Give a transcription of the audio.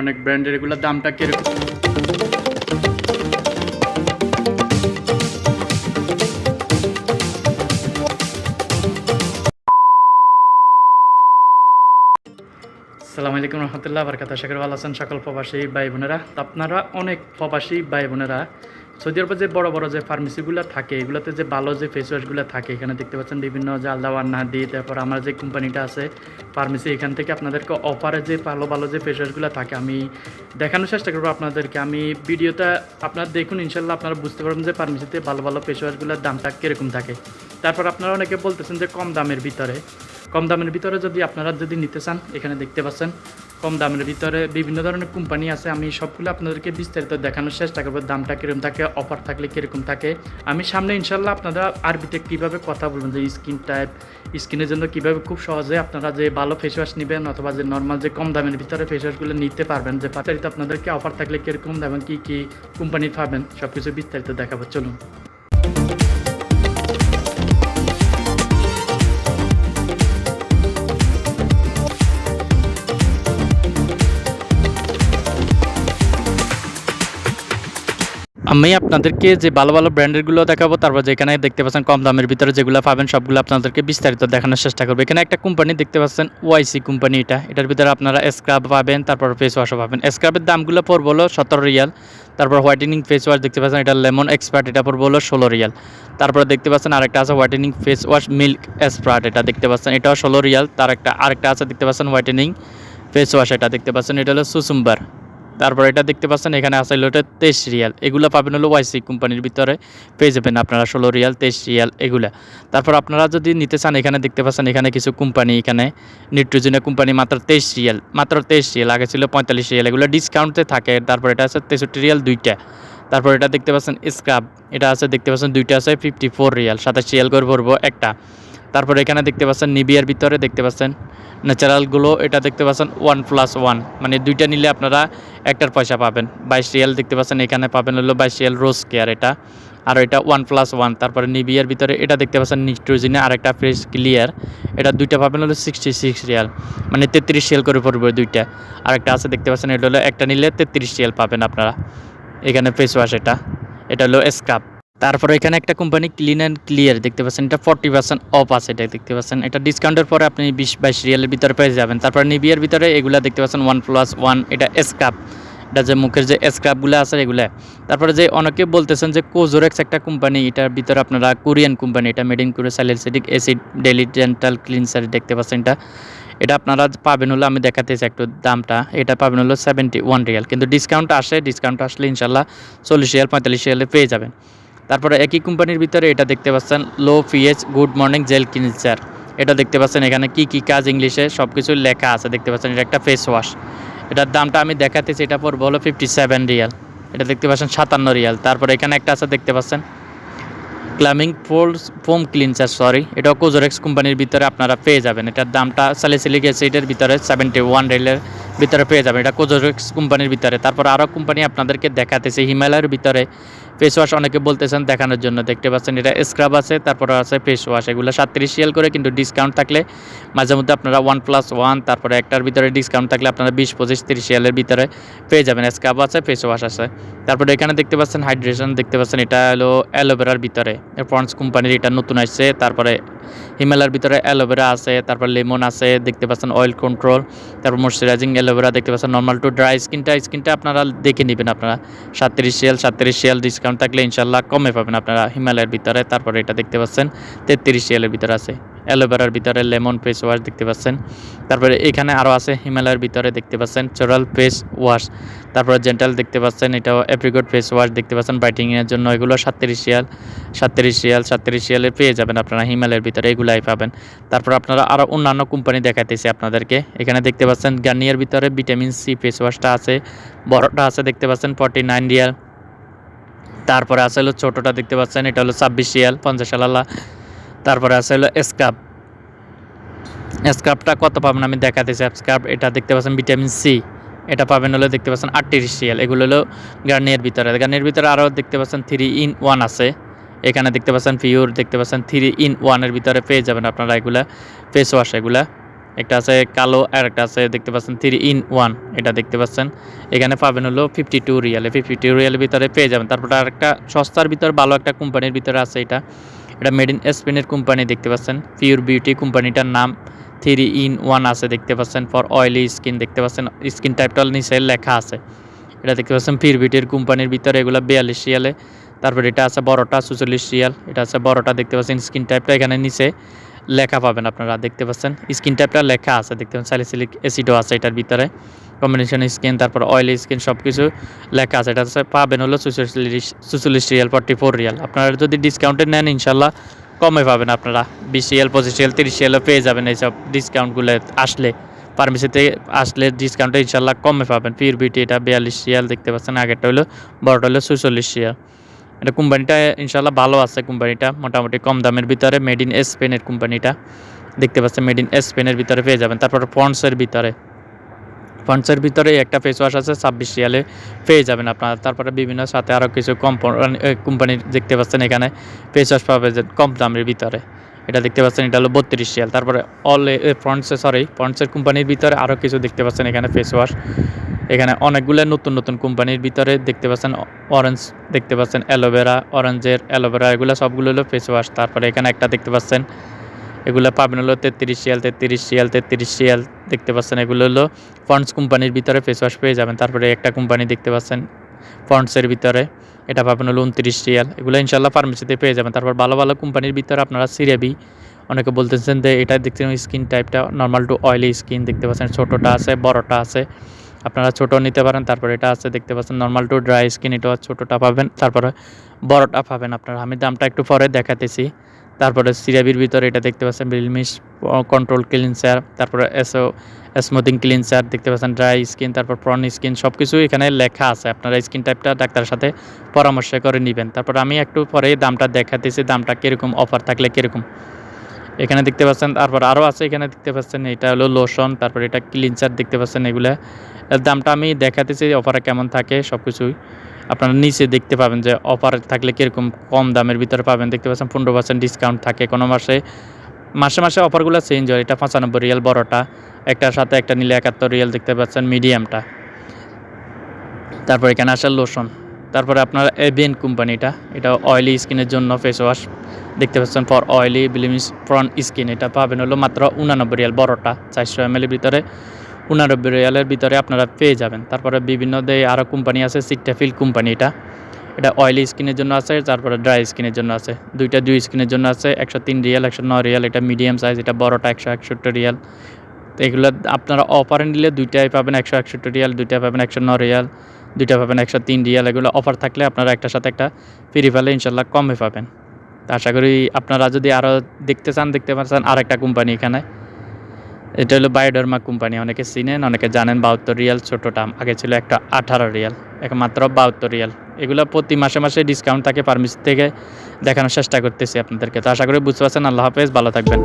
অনেক ব্র্যান্ডের এগুলোর দামটা কীরকম? সালাম আলাইকুম রহমতুল্লাহ বরকাত আশা করি ভালো আছেন সকল প্রবাসী ভাই বোনেরা আপনারা অনেক প্রবাসী ভাই বোনেরা সৌদি আরবে যে বড় বড় যে ফার্মেসিগুলো থাকে, এগুলোতে যে ভালো যে ফেস ওয়াশগুলো থাকে, এখানে দেখতে পাচ্ছেন বিভিন্ন যে আলদা ওয়ান্নাদি তারপর আমার যে কোম্পানিটা আছে ফার্মেসি এখান থেকে আপনাদেরকে অফারে যে ভালো ভালো যে ফেস ওয়াশগুলো থাকে, আমি দেখানোর চেষ্টা করব আপনাদেরকে। আমি ভিডিওটা আপনারা দেখুন, ইনশাল্লাহ আপনারা বুঝতে পারবেন যে ফার্মেসিতে ভালো ভালো ফেস ওয়াশগুলোর দামটা কীরকম থাকে। তারপর আপনারা অনেকে বলতেছেন যে কম দামের ভিতরে। কম দামের ভিতরে যদি আপনারা যদি নিতে চান, এখানে দেখতে পাচ্ছেন, কম দামের ভিতরে বিভিন্ন ধরনের কোম্পানি আছে। আমি সবগুলো আপনাদেরকে বিস্তারিত দেখানোর চেষ্টা করব, দামটা কীরকম থাকে অফার থাকলে কীরকম থাকে। আমি সামনে ইনশাল্লাহ আপনারা আরবিতে কীভাবে কথা বলবেন, যে স্কিন টাইপ স্কিনের জন্য কীভাবে খুব সহজে আপনারা যে ভালো ফেস ওয়াশ নেবেন অথবা যে নর্মাল যে কম দামের ভিতরে ফেস ওয়াশগুলো নিতে পারবেন, যে বিস্তারিত আপনাদেরকে অফার থাকলে কীরকম এবং কী কী কোম্পানি পাবেন সব কিছু বিস্তারিত দেখাবো। চলুন। আমি আপনাদেরকে যে ভালো ভালো ব্র্যান্ডেরগুলো দেখাবো, তারপর যেখানে দেখতে পাচ্ছেন কম দামের ভিতরে যেগুলো পাবেন, সবগুলো আপনাদেরকে বিস্তারিত দেখানোর চেষ্টা করব। এখানে একটা কোম্পানি দেখতে পাচ্ছেন, ওয়াইসি কোম্পানি এটা। এটার ভিতরে আপনারা স্ক্রাব পাবেন, তারপর ফেস ওয়াশও পাবেন। স্ক্রাবের দামগুলো পড়ব হলো সতেরো রিয়াল। তারপর হোয়াইটেনিং ফেস ওয়াশ দেখতে পাচ্ছেন, এটা লেমন এক্সপার্ট এটা পড়ব হলো ষোলো রিয়াল। তারপরে দেখতে পাচ্ছেন আরেকটা আছে whitening face wash milk expert এটা দেখতে পাচ্ছেন, এটাও ষোলো রিয়াল। তার একটা, আরেকটা আছে দেখতে পাচ্ছেন হোয়াইটেনিং ফেস ওয়াশ এটা দেখতে পাচ্ছেন, এটা হলো সুসুম্বার। তারপর এটা দেখতে পাচ্ছেন, এখানে আছে হলো এটা তেইশ রিয়াল। এগুলো পাবেন হলো ওয়াইসি কোম্পানির ভিতরে। পেয়ে যাবেন আপনারা ষোলো রিয়াল, তেইশ রিয়াল, এগুলা। তারপর আপনারা যদি নিতে চান, এখানে দেখতে পাচ্ছেন, এখানে কিছু কোম্পানি এখানে। নিট্রোজেনের কোম্পানি মাত্র তেইশ রিয়াল, মাত্র তেইশ রিয়াল, আগে ছিল পঁয়তাল্লিশ রিয়াল। এগুলো ডিসকাউন্টে থাকে, তারপর এটা আছে তেষট্টি রিয়াল, দুইটা। তারপর এটা দেখতে পাচ্ছেন স্ক্রাব এটা আছে, দেখতে পাচ্ছেন, দুইটা আছে ফিফটি ফোর রিয়াল, সাতাশ রিয়াল করে ভরবো একটা। তারপর এখানে দেখতে পাচ্ছেন নিবিয়ার ভিতরে দেখতে পাচ্ছেন ন্যাচারালগুলো, এটা দেখতে পাচ্ছেন ওয়ান প্লাস ওয়ান। মানে দুইটা নিলে আপনারা একটার পয়সা পাবেন। বাইশ রিয়াল দেখতে পাচ্ছেন, এখানে পাবেন হলো বাইশ রিয়াল রোজ কেয়ার এটা। আর এটা ওয়ান প্লাস ওয়ান। তারপরে নিবিয়ার ভিতরে এটা দেখতে পাচ্ছেন নিট্রোজিনে আর একটা ফ্রেশ ক্লিয়ার। এটা দুইটা পাবেন হলো সিক্সটি সিক্স রিয়াল। মানে তেত্রিশ রিয়াল করে পড়বে দুইটা। আর একটা আছে দেখতে পাচ্ছেন, এটা হলো একটা নিলে তেত্রিশ রিয়াল পাবেন আপনারা। এখানে ফেস ওয়াশ এটা। এটা হলো স্কাপ তারপরে এখানে একটা কোম্পানি ক্লিন অ্যান্ড ক্লিয়ার দেখতে পাচ্ছেন, এটা ফর্টি পার্সেন্ট অফ আছে এটা, দেখতে পাচ্ছেন। এটা ডিসকাউন্টের পরে আপনি বিশ বাইশ রিয়ালের ভিতরে পেয়ে যাবেন। তারপর নিবিয়ার ভিতরে এগুলা দেখতে পাচ্ছেন, ওয়ান প্লাস ওয়ান, এটা স্কাপ এটা যে মুখের যে স্ক্রাবগুলো আছে এগুলো। তারপরে যে অনেকে বলতেছেন যে কোজোরেক্স একটা কোম্পানি এটার ভিতরে আপনারা কোরিয়ান কোম্পানি এটা মেড ইন করে salicylic acid daily dental cleanser দেখতে পাচ্ছেন এটা। এটা আপনারা পাবেন হলো, আমি দেখাতেছি একটু দামটা। এটা পাবেন হলো সেভেন্টি ওয়ান রিয়াল। কিন্তু ডিসকাউন্ট আসে ডিসকাউন্ট আসলে ইনশাল্লাহ চল্লিশ রিয়াল, পঁয়তাল্লিশ রিয়ালে পেয়ে যাবেন। তারপরে একই কোম্পানির ভিতরে এটা দেখতে পাচ্ছেন low pH good morning gel cleanser এটা দেখতে পাচ্ছেন, এখানে কি কি কাজ ইংলিশে সব কিছু লেখা আছে, দেখতে পাচ্ছেন, এটা একটা ফেস ওয়াশ এটার দামটা আমি দেখাতেছি এটা পড়ব হলো ফিফটি সেভেন রিয়াল। এটা দেখতে পাচ্ছেন, সাতান্ন রিয়াল। তারপরে এখানে একটা আছে, দেখতে পাচ্ছেন ক্লামিং ফোলস ফোম ক্লিনসার সরি এটা কোজোরেক্স কোম্পানির ভিতরে আপনারা পেয়ে যাবেন। এটার দামটা স্যালিসিলিক অ্যাসিডের ভিতরে সেভেন্টি ওয়ান রিয়ালের ভিতরে পেয়ে যাবেন। এটা কোজোরেক্স কোম্পানির ভিতরে। তারপর আরও কোম্পানি আপনাদেরকে দেখাতেছে হিমালয়ের ভিতরে ফেস ওয়াশ অনেকে বলতেছেন দেখানোর জন্য। দেখতে পাচ্ছেন, এটা স্ক্রাব আছে, তারপরে আছে ফেস ওয়াশ এগুলো সাতত্রিশ রিয়াল করে, কিন্তু ডিসকাউন্ট থাকলে মাঝে মধ্যে আপনারা ওয়ান প্লাস ওয়ান তারপরে একটার ভিতরে ডিসকাউন্ট থাকলে আপনারা বিশ, পঁচিশ, তিরিশ রিয়ালের ভিতরে পেয়ে যাবেন। স্ক্রাব আছে ফেস ওয়াশ আছে। তারপরে এখানে দেখতে পাচ্ছেন হাইড্রেশন দেখতে পাচ্ছেন এটা হলো অ্যালোভেরার ভিতরে। পন্স কোম্পানির এটা নতুন আসছে, তারপরে হিমালয়ের ভিতরে অ্যালোভেরা আছে, তারপর লেমন আছে, দেখতে পাচ্ছেন অয়েল কন্ট্রোল তারপর ময়শ্চারাইজিং অ্যালোভেরা, দেখতে পাচ্ছেন নর্মাল টু ড্রাই স্কিনটা স্কিনটা আপনারা দেখে নেবেন আপনারা। সাতত্রিশ রিয়াল সাতত্রিশ রিয়াল ডিসকাউন্ট থাকলে ইনশাল্লাহ কমে পাবেন আপনারা হিমালয়ের ভিতরে, তারপরে এটা দেখতে পাচ্ছেন, তেত্রিশ রিয়ালের ভিতরে আছে, অ্যালোভেরার ভিতরে লেমন ফেস ওয়াশ দেখতে পাচ্ছেন, তারপরে এখানে আরও আছে হিমালয়ের ভিতরে দেখতে পাচ্ছেন, চোরাল ফেস ওয়াশ, তারপরে জেন্টাল দেখতে পাচ্ছেন, এটাও অ্যাপ্রিকট ফেস ওয়াশ দেখতে পাচ্ছেন ব্রাইটিংয়ের জন্য এগুলো সাতত্রিশ রিয়াল সাতত্রিশ রিয়াল, সাতত্রিশ রিয়ালে পেয়ে যাবেন আপনারা হিমালয়ের ভিতরে, এগুলাই পাবেন। তারপর আপনারা আরও অন্যান্য কোম্পানি দেখাইতেছি আপনাদেরকে, এখানে দেখতে পাচ্ছেন গার্নিয়ার ভিতরে ভিটামিন সি ফেস ওয়াশটা আছে, বড়টা আছে দেখতে পাচ্ছেন, ফর্টি নাইন রিয়াল তারপরে আছে হলো ছোটোটা দেখতে পাচ্ছেন, এটা হলো ছাব্বিশ রিয়াল, পঞ্চাশ আলাল্লা তারপরে আছে হলো স্কাপ স্কার্পটা কত পাবেন আমি দেখাতেছি স্কার্প এটা দেখতে পাচ্ছেন ভিটামিন সি এটা পাবেন হলো দেখতে পাচ্ছেন আটত্রিশ রিয়াল। এগুলো হলো গার্নিয়ার ভিতরে। গার্নিয়ার ভিতরে আরও দেখতে পাচ্ছেন থ্রি ইন ওয়ান আছে। এখানে দেখতে পাচ্ছেন পিওর দেখতে পাচ্ছেন থ্রি ইন ওয়ানের ভিতরে পেয়ে যাবেন আপনারা এগুলা ফেস ওয়াশ এগুলা। একটা আছে কালো আর একটা আছে দেখতে পাচ্ছেন থ্রি ইন ওয়ান এটা দেখতে পাচ্ছেন। এখানে পাবেন হলো ফিফটি টু রিয়ালে। ফিফটি টু রিয়ালের ভিতরে পেয়ে যাবেন। তারপরে আর একটা সস্তার ভিতরে ভালো একটা কোম্পানির ভিতরে আছে এটা। এটা মেড ইন স্পেনের কোম্পানি দেখতে পাচ্ছেন। পিওর বিউটি কোম্পানিটার নাম থ্রি ইন ওয়ান আছে দেখতে পাচ্ছেন। ফর অয়েলি স্কিন দেখতে পাচ্ছেন। স্কিন টাইপটা নিচে লেখা আছে। এটা দেখতে পাচ্ছেন পিওর বিউটির কোম্পানির ভিতরে, এগুলো বিয়াল্লিশ রিয়ালে। তারপরে এটা আছে বড়টা চুচল্লিশ রিয়াল। এটা আছে বড়টা দেখতে পাচ্ছেন। স্কিন টাইপটা এখানে নিচে। লেখা পাবেন আপনারা, দেখতে পাচ্ছেন? স্কিন টাইপটা লেখা আছে, দেখতে পাচ্ছেন? স্যালিসিলিক অ্যাসিডও আছে এটার ভিতরে। কম্বিনেশন স্কিন তারপর অয়েলি স্কিন সব কিছু লেখা আছে। এটা পাবেন হলো চুচল্লিশ রিয়াল ফর্টি ফোর রিয়াল। আপনারা যদি ডিসকাউন্টে নেন ইনশাল্লাহ কমে পাবেন আপনারা। বিশ রিয়াল, পঁচিশ রিয়াল, তিরিশ রিয়ালও পেয়ে যাবেন এইসব ডিসকাউন্টগুলো আসলে। ফার্মেসিতে আসলে ডিসকাউন্টে ইনশাল্লাহ কমে পাবেন। পিওর বিউটি এটা বিয়াল্লিশ রিয়াল, দেখতে পাচ্ছেন? আগেরটা হলো, বড়টা হলো চুচল্লিশ রিয়াল। এটা কোম্পানিটা ইনশাল্লাহ ভালো আছে কোম্পানিটা, মোটামুটি কম দামের ভিতরে মেড ইন স্পেনের কোম্পানিটা। দেখতে পাচ্ছেন মেড ইন স্পেনের ভিতরে পেয়ে যাবেন। তারপর পন্সের ভিতরে। পন্সের ভিতরে একটা ফেস ওয়াশ আছে, ছাব্বিশ রিয়ালে পেয়ে যাবেন আপনারা। তারপরে বিভিন্ন সাথে আরও কিছু কম কোম্পানির দেখতে পাচ্ছেন এখানে ফেস ওয়াশ পাবে যে কম দামের ভিতরে। এটা দেখতে পাচ্ছেন, এটা হলো বত্রিশ রিয়াল। তারপরে অল ফ্রন্টসে সরি ফ্রন্টসের কোম্পানির ভিতরে আরও কিছু দেখতে পাচ্ছেন এখানে ফেস ওয়াশ এখানে অনেকগুলো নতুন নতুন কোম্পানির ভিতরে দেখতে পাচ্ছেন অরেঞ্জ দেখতে পাচ্ছেন অ্যালোভেরা অরেঞ্জের অ্যালোভেরা এগুলো সবগুলো হলো ফেস ওয়াশ তারপরে এখানে একটা দেখতে পাচ্ছেন, এগুলো পাবেন হলো তেত্রিশ শিয়াল তেত্রিশ শিয়াল তেত্রিশ শিয়াল দেখতে পাচ্ছেন, এগুলো হলো ফন্ডস কোম্পানির ভিতরে ফেস ওয়াশ পেয়ে যাবেন। তারপরে একটা কোম্পানি দেখতে পাচ্ছেন ফন্ডসের ভিতরে, এটা পাবেন হলো উনত্রিশ রিয়াল এগুলো ইনশাল্লাহ ফার্মেসিতে পেয়ে যাবেন। তারপর ভালো ভালো কোম্পানির ভিতরে আপনারা সিরেবি অনেকে বলতেছেন যে এটা দেখতে স্কিন টাইপটা নর্মাল টু অয়েলি স্কিন দেখতে পাচ্ছেন, ছোটোটা আছে, বড়টা আছে। আপনারা ছোটো নিতে পারেন, তারপর এটা আছে, দেখতে পাচ্ছেন নর্মাল টু ড্রাই স্কিন এটা ছোটোটা পাবেন, তারপরে বড়টা পাবেন আপনারা। আমি দামটা একটু পরে দেখাতেছি। তারপরে সিরাবির ভিতরে এটা দেখতে পাচ্ছেন বিলমিশ কন্ট্রোল ক্লিনসার তারপরে এসও স্মুথিং ক্লিনসার দেখতে পাচ্ছেন ড্রাই স্কিন তারপর প্রন স্কিন সব কিছু এখানে লেখা আছে। আপনারা স্কিন টাইপটা ডাক্তারের সাথে পরামর্শ করে নেবেন। তারপর আমি একটু পরে দামটা দেখাতেছি, দামটা কীরকম অফার থাকলে কীরকম। এখানে দেখতে পাচ্ছেন, তারপর আরও আছে এখানে দেখতে পাচ্ছেন, এটা হলো লোশন তারপর এটা ক্লিনচার দেখতে পাচ্ছেন এগুলা। এর দামটা আমি দেখাতেছি অফারে কেমন থাকে সব কিছুই আপনারা নিচে দেখতে পাবেন যে অফার থাকলে কীরকম কম দামের ভিতরে পাবেন। দেখতে পাচ্ছেন পনেরো পার্সেন্ট ডিসকাউন্ট থাকে কোনো মাসে। মাসে মাসে অফারগুলো চেঞ্জ হয়, এটা পঁচানব্বই রিয়াল বড়টা একটার সাথে একটা নিলে একাত্তর রিয়াল দেখতে পাচ্ছেন মিডিয়ামটা তারপর এখানে আসে লোশন তারপরে আপনার এভিএন কোম্পানিটা, এটা অয়েলি স্কিনের জন্য ফেস ওয়াশ দেখতে পাচ্ছেন for oily blemish prone skin এটা পাবেন হলো মাত্র উনানব্বই রিয়াল বড়টা, চারশো এম ভিতরে, উনানব্বই রিয়ালের ভিতরে আপনারা পেয়ে যাবেন। তারপরে বিভিন্ন দেয় আরও কোম্পানি আছে সিকটাফিল কোম্পানি এটা এটা অয়েলি স্কিনের জন্য আছে, তারপরে ড্রাই স্কিনের জন্য আছে, দুইটা দুই স্কিনের জন্য আছে, একশো তিন রিয়াল, একশো নয় রিয়াল, এটা মিডিয়াম সাইজ এটা বড়টা একশো একষট্টি রিয়াল তো এগুলো আপনারা অফারে নিলে দুইটাই পাবেন, একশো একষট্টি রিয়াল, দুইটা পাবেন একশো ন রিয়াল, দুইটা পাবেন একশো তিন রিয়াল। এগুলো অফার থাকলে আপনারা একটার সাথে একটা ফ্রি ফেলে ইনশাল্লাহ কমে পাবেন। তা আশা করি আপনারা যদি আরও দেখতে চান, দেখতে পাচ্ছেন আর একটা কোম্পানি এখানে। এটা হলো বায়োডার্মা কোম্পানি অনেকে চিনেন, অনেকে জানেন, বাহাত্তর রিয়াল ছোটোটা, আগে ছিল একটা আঠারো রিয়াল, এখন মাত্র বাহাত্তর রিয়াল। এগুলো প্রতি মাসে মাসে ডিসকাউন্ট থাকে ফার্মেসি থেকে দেখানোর চেষ্টা করতেছি আপনাদেরকে। তো আশা করি বুঝতে পারছেন, আল্লাহ হাফেজ, ভালো থাকবেন।